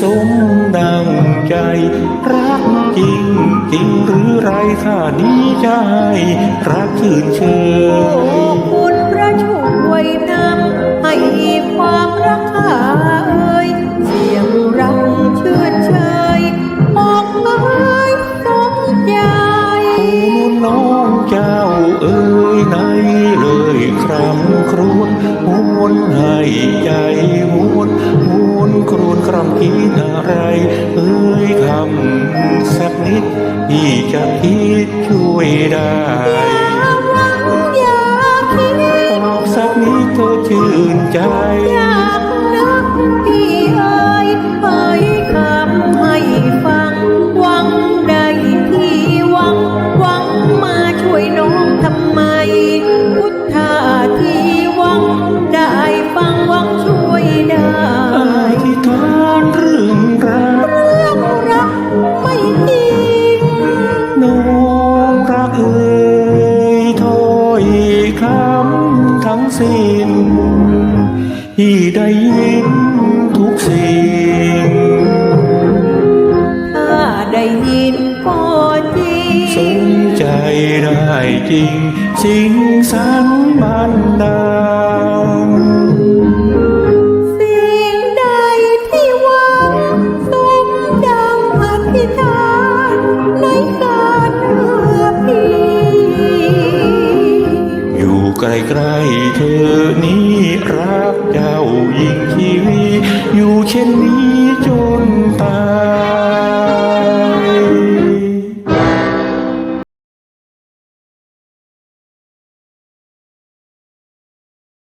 สมดังใจ รักจริงจริงหรือไรถ้านี้ใจ รักชื่นเชยคุณพระช่วยนำให้ความรักข้าเอ่ยเสียงรักชื่นเชยบอกเอ่ยสมใจโอ้น้องเจ้าเอ่ยในเลยครำครวญหวนให้ใจวุ่ รวญครำคิดอะไร เอ่ยคำสักนิดที่จะคิดช่วยได้อย่าหวังอย่าคิดบอกสักนิดเธอชื่นใจ ที่ได้ยินทุกสิ่งถ้าได้ยินก็จริ ใกล้ๆเธอนี้รักเจ้ายิ่งชีวิอยู่เช่นนี้จ